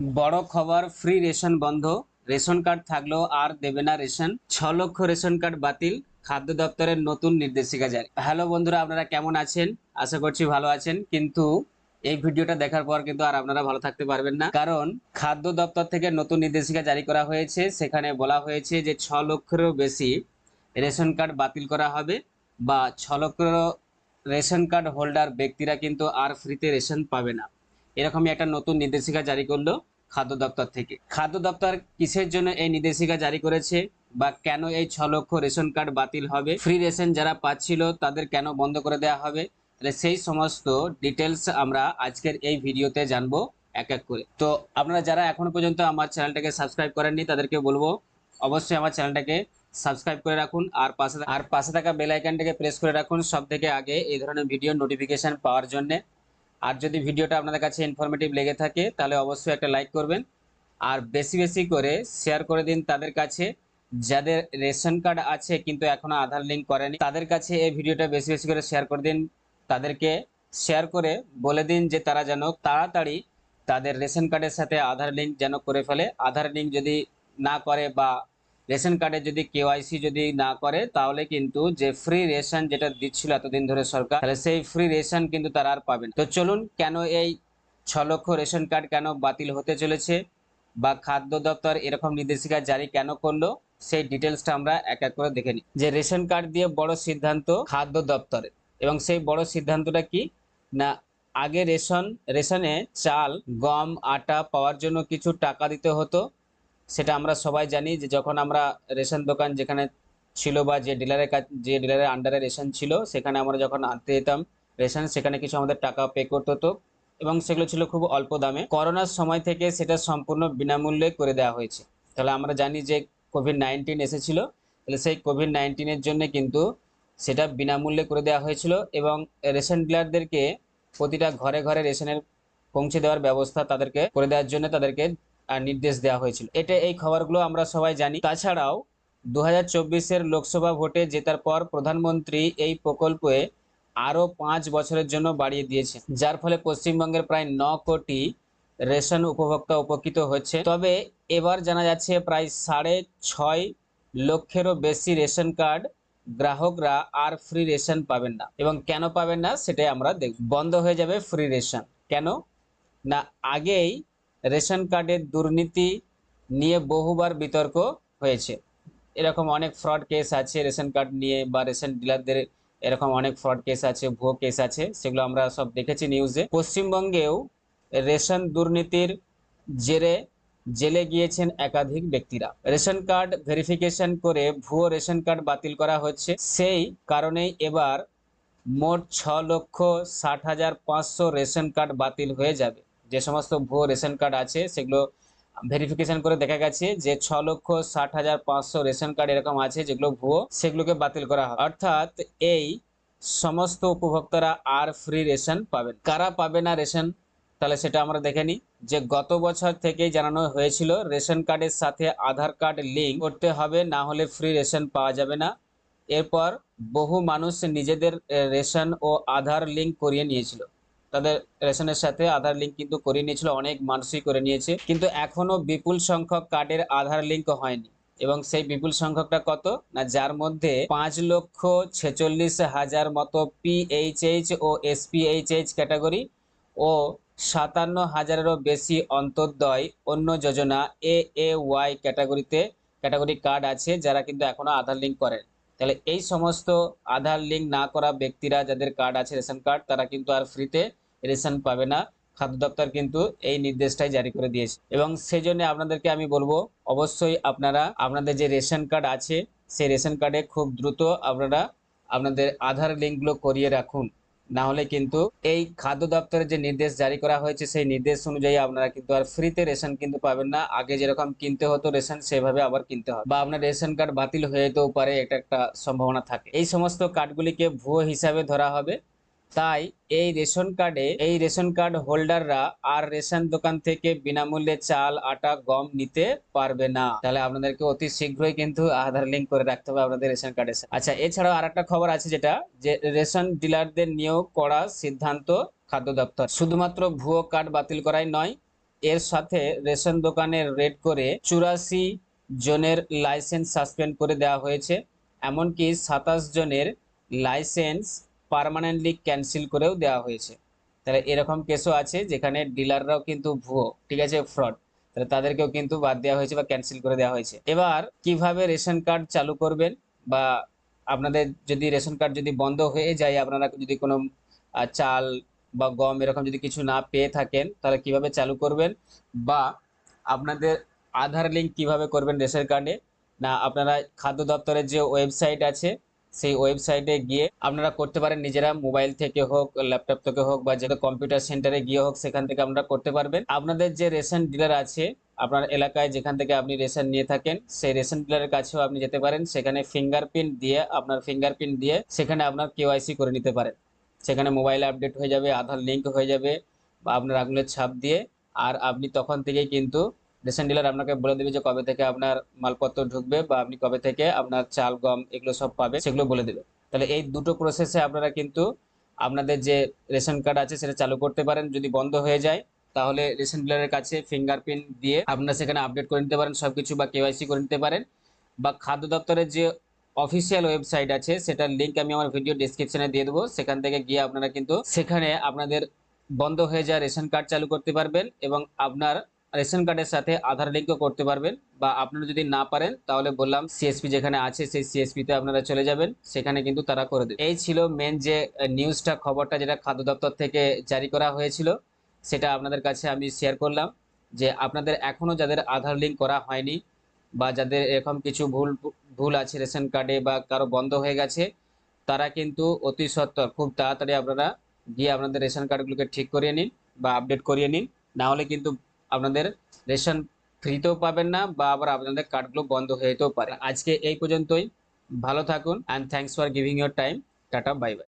বড় খবর free ration বন্ধ। রেশন কার্ড থাকলেও আর দেবে না রেশন ছ লক্ষ রেশন কার্ড বাতিল। খাদ্য দপ্তরের নতুন নির্দেশিকা জারি। হ্যালো বন্ধুরা, আপনারা কেমন আছেন? আশা করছি ভালো আছেন। কিন্তু এই ভিডিওটা দেখার পর কিন্তু আর আপনারা ভালো থাকতে পারবেন না। কারণ খাদ্য দপ্তর থেকে নতুন নির্দেশিকা জারি করা হয়েছে। সেখানে বলা হয়েছে যে ছ লক্ষেরও বেশি রেশন কার্ড বাতিল করা হবে বা ছ লক্ষেরও রেশন কার্ড হোল্ডার ব্যক্তিরা কিন্তু আর ফ্রিতে রেশন পাবে না। এরকমই একটা নতুন নির্দেশিকা জারি করল খাদ্য দপ্তর থেকে। খাদ্য দপ্তর কিসের জন্য এই নির্দেশিকা জারি করেছে বা কেন এই ছ লক্ষ রেশন কার্ড বাতিল হবে? ফ্রি রেশন যারা পাচ্ছিল তাদের কেন বন্ধ করে দেওয়া হবে? তাহলে সেই সমস্ত ডিটেলস আমরা আজকের এই ভিডিওতে জানব এক এক করে। তো আপনারা যারা এখনও পর্যন্ত আমার চ্যানেলটাকে সাবস্ক্রাইব করেননি, তাদেরকে বলব অবশ্যই আমার চ্যানেলটাকে সাবস্ক্রাইব করে রাখুন আর পাশে আর পাশে থাকা বেল আইকনটাকে প্রেস করে রাখুন সব থেকে আগে এই ধরনের ভিডিও নোটিফিকেশন পাওয়ার জন্য। আর যদি ভিডিওটা আপনাদের কাছে ইনফরমেটিভ লেগে থাকে, তাহলে অবশ্যই একটা লাইক করবেন। আর বেশি বেশি করে শেয়ার করে দিন তাদের কাছে। যাদের রেশন কার্ড আছে কিন্তু এখনও আধার লিঙ্ক করেনি, তাদের কাছে এই ভিডিওটা বেশি বেশি করে শেয়ার করে দিন। তাদেরকে শেয়ার করে বলে দিন যে তারা যেন তাড়াতাড়ি তাদের রেশন কার্ডের সাথে আধার লিঙ্ক যেন করে ফেলে। আধার লিঙ্ক যদি না করে বা রেশন কার্ডে যদি কেওয়াইসি যদি না করে, তাহলে কিন্তু যে ফ্রি রেশন যেটা দিচ্ছিল এতদিন ধরে সরকার, তাহলে সেই ফ্রি রেশন কিন্তু তারা আর পাবে না। তো চলুন, কেন এই ছ লক্ষ রেশন কার্ড কেন বাতিল হতে চলেছে বা খাদ্য দপ্তর এরকম নির্দেশিকা জারি কেন করল, সেই ডিটেলসটা আমরা এক এক করে দেখে নিই। যে রেশন কার্ড দিয়ে বড় সিদ্ধান্ত খাদ্য দপ্তরের। এবং সেই বড় সিদ্ধান্তটা কি? না, আগে রেশন, রেশনে চাল, গম, আটা পাওয়ার জন্য কিছু টাকা দিতে হতো সেটা আমরা সবাই জানি যে যখন আমরা রেশন দোকান যেখানে ছিল বা যে ডিলারের কাছে যে ডিলারের আন্ডারে রেশন ছিল, সেখানে আমরা যখন আনতে যেতাম রেশন, সেখানে কিছু আমাদের টাকা পে করতে হতো এবং সেগুলো ছিল খুব অল্প দামে। করোনার সময় থেকে সেটা সম্পূর্ণ বিনামূল্যে করে দেওয়া হয়েছে। তাহলে আমরা জানি যে কোভিড নাইন্টিন এসেছিল, তাহলে সেই কোভিড নাইন্টিনের জন্য কিন্তু সেটা বিনামূল্যে করে দেওয়া হয়েছিল এবং রেশন ডিলারদেরকে প্রতিটা ঘরে ঘরে রেশনের পৌঁছে দেওয়ার ব্যবস্থা তাদেরকে করে দেওয়ার জন্য তাদেরকে নির্দেশ দেওয়া হয়েছিল। এটা এই খবরগুলো আমরা সবাই জানি। তাছাড়াও দু হাজার লোকসভা ভোটে জেতার পর প্রধানমন্ত্রী এই প্রকল্পে আরও পাঁচ বছরের জন্য বাড়িয়ে দিয়েছে যার ফলে পশ্চিমবঙ্গের প্রায় ন কোটি রেশন উপভোক্তা উপকৃত হচ্ছে। তবে এবার জানা যাচ্ছে প্রায় সাড়ে ছয় লক্ষেরও বেশি রেশন কার্ড গ্রাহকরা আর ফ্রি রেশন পাবেন না। এবং কেন পাবেন না, সেটাই আমরা দেখব। বন্ধ হয়ে যাবে ফ্রি রেশন। কেন? না, আগেই রেশন কার্ডের দুর্নীতি নিয়ে বহুবার বিতর্ক হয়েছে। এরকম অনেক ফ্রড কেস আছে রেশন কার্ড নিয়ে বা রেশন ডিলারদের এরকম অনেক ফ্রড কেস আছে, ভুয়ো কেস আছে, সেগুলো আমরা সব দেখেছি নিউজে পশ্চিমবঙ্গেও রেশন দুর্নীতির জেরে জেলে গিয়েছেন একাধিক ব্যক্তিরা। রেশন কার্ড ভেরিফিকেশন করে ভুয়ো রেশন কার্ড বাতিল করা হচ্ছে। সেই কারণেই এবার মোট ছ লক্ষ ষাট হাজার পাঁচশো রেশন কার্ড বাতিল হয়ে যাবে। যে সমস্ত ভুয়ো রেশন কার্ড আছে, সেগুলো ভেরিফিকেশন করে দেখা গেছে যে ছ লক্ষ ষাট হাজার পাঁচশো রেশন কার্ড এরকম আছে যেগুলো ভুয়ো, সেগুলোকে বাতিল করা হয়। অর্থাৎ এই সমস্ত উপভোক্তারা আর ফ্রি রেশন পাবেন কারা পাবে না রেশন? তাহলে সেটা আমরা দেখে নিই। যে গত বছর থেকেই জানানো হয়েছিল, রেশন কার্ডের সাথে আধার কার্ড লিঙ্ক করতে হবে, না হলে ফ্রি রেশন পাওয়া যাবে না। এরপর বহু মানুষ নিজেদের রেশন ও আধার লিঙ্ক করিয়ে নিয়েছিল। তাদের রেশনের সাথে আধার লিঙ্ক কিন্তু করিয়ে নিয়েছিল, অনেক মানুষই করে নিয়েছে। কিন্তু এখনও বিপুল সংখ্যক কার্ডের আধার লিঙ্ক হয়নি। এবং সেই বিপুল সংখ্যকটা কত? না, যার মধ্যে পাঁচ লক্ষ ছেচল্লিশ হাজার মতো পিএইচএইচ ও এসপিএইচএইচ ক্যাটাগরি ও সাতান্ন হাজারেরও বেশি অন্তর্দয় অন্য যোজনা এ এ ওয়াই ক্যাটাগরিতে ক্যাটাগরি কার্ড আছে, যারা কিন্তু এখনও আধার লিঙ্ক করেন। তাহলে এই সমস্ত আধার লিঙ্ক না করা ব্যক্তিরা যাদের কার্ড আছে, রেশন কার্ড তারা কিন্তু আর ফ্রিতে রেশন পাবে না। খাদ্য দপ্তর কিন্তু এই নির্দেশটাই জারি করে দিয়েছে। এবং সেই জন্য আপনাদেরকে আমি বলব, অবশ্যই আপনারা, আপনাদের যে রেশন কার্ড আছে, সেই রেশন কার্ডে খুব দ্রুত আপনারা, আপনাদের আধার লিঙ্কগুলো করিয়ে রাখুন। না হলে কিন্তু এই খাদ্য দপ্তরের যে নির্দেশ জারি করা হয়েছে, সেই নির্দেশ অনুযায়ী আপনারা কিন্তু আর ফ্রিতে রেশন কিন্তু পাবেন না। আগে যেরকম কিনতে হতো রেশন, সেভাবে আবার কিনতে হবে। বা আপনার রেশন কার্ড বাতিল হয়ে যেতেও পারে, এটা একটা সম্ভাবনা থাকে। এই সমস্ত কার্ডগুলিকে ভুয়ো হিসাবে ধরা হবে। তাই এই রেশন কার্ডে, এই রেশন কার্ড হোল্ডাররা আর রেশন দোকান থেকে বিনামূল্যে চাল, আটা, গম নিতে পারবে না। তাহলে আপনাদেরকে অতি শীঘ্রই কিন্তু আধার লিঙ্ক করে রাখতে হবে আপনাদের রেশন কার্ডে। আচ্ছা এছাড়াও আর একটা খবর আছে যেটা, যে রেশন ডিলারদের নিয়োগ করা সিদ্ধান্ত খাদ্য দপ্তর। শুধুমাত্র ভুয়ো কার্ড বাতিল করাই নয়, এর সাথে রেশন দোকানের রেড করে চুরাশি জনের লাইসেন্স সাসপেন্ড করে দেওয়া হয়েছে। এমনকি সাতাশ জনের লাইসেন্স পার্মানেন্টলি ক্যান্সেল করেও দেওয়া হয়েছে। তাহলে এরকম কেসও আছে যেখানে ডিলাররাও কিন্তু ভুয়ো, ঠিক আছে ফ্রড তাহলে তাদেরকেও কিন্তু বাদ দেওয়া হয়েছে বা ক্যান্সেল করে দেওয়া হয়েছে। এবার, কীভাবে রেশন কার্ড চালু করবেন বা আপনাদের যদি রেশন কার্ড যদি বন্ধ হয়ে যায়, আপনারা যদি কোনো চাল বা গম এরকম যদি কিছু না পেয়ে থাকেন, তাহলে কীভাবে চালু করবেন? বা আপনাদের আধার লিঙ্ক কীভাবে করবেন রেশন কার্ডে? না, আপনারা খাদ্য দপ্তরের যে ওয়েবসাইট আছে সেই ওয়েবসাইটে গিয়ে আপনারা করতে পারেন। নিজেরা মোবাইল থেকে হোক ল্যাপটপ থেকে হোক বা যেটা কম্পিউটার সেন্টারে গিয়ে হোক, সেখান থেকে আপনারা করতে পারবেন। আপনাদের যে রেশন ডিলার আছে, আপনার এলাকায় যেখান থেকে আপনি রেশন নিয়ে থাকেন, সেই রেশন ডিলারের কাছেও আপনি যেতে পারেন। সেখানে ফিঙ্গারপ্রিন্ট দিয়ে, আপনার ফিঙ্গারপ্রিন্ট দিয়ে সেখানে আপনার কেওয়াইসি করে নিতে পারেন। সেখানে মোবাইল আপডেট হয়ে যাবে, আধার লিঙ্ক হয়ে যাবে, বা আপনার আঙুলের ছাপ দিয়ে। আর আপনি তখন থেকেই কিন্তু রেশন ডিলার আপনাকে বলে দেবে যে কবে থেকে আপনার মালপত্র ঢুকবে বা আপনি কবে থেকে আপনার চাল, গম এগুলো সব পাবে, সেগুলো বলে দেবে। তাহলে এই দুটো প্রসেসে আপনারা কিন্তু আপনাদের যে রেশন কার্ড আছে সেটা চালু করতে পারেন। যদি বন্ধ হয়ে যায়, তাহলে রেশন ডিলারের কাছে ফিঙ্গারপ্রিন্ট দিয়ে আপনারা সেখানে আপডেট করে নিতে পারেন, সবকিছু বা কেওয়াইসি করে নিতে পারেন। বা খাদ্য দপ্তরের যে অফিসিয়াল ওয়েবসাইট আছে, সেটার লিঙ্ক আমি আমার ভিডিও ডিসক্রিপশনে দিয়ে দেবো। সেখান থেকে গিয়ে আপনারা কিন্তু সেখানে আপনাদের বন্ধ হয়ে যাওয়া রেশন কার্ড চালু করতে পারবেন এবং আপনার রেশন কার্ডের সাথে আধার লিঙ্কও করতে পারবেন বা আপনারা যদি না পারেন, তাহলে বললাম সিএসপি যেখানে আছে, সেই সিএসপিতে আপনারা চলে যাবেন। সেখানে কিন্তু তারা করে দেবে। এই ছিল মেন যে নিউজটা খবরটা যেটা খাদ্য দপ্তর থেকে জারি করা হয়েছিল, সেটা আপনাদের কাছে আমি শেয়ার করলাম যে আপনাদের এখনও যাদের আধার লিঙ্ক করা হয়নি বা যাদের এরকম কিছু ভুল ভুল আছে রেশন কার্ডে বা কারও বন্ধ হয়ে গেছে, তারা কিন্তু অতি সত্বর, খুব তাড়াতাড়ি আপনারা গিয়ে আপনাদের রেশন কার্ডগুলোকে ঠিক করিয়ে নিন বা আপডেট করিয়ে নিন। না হলে কিন্তু আপনাদের রেশন ফ্রিতেও পাবেন না বা আবার আপনাদের কার্ডগুলো বন্ধ হয়ে যেতেও পারে। আজকে এই পর্যন্তই। ভালো থাকুন and thanks for giving your time tata bye bye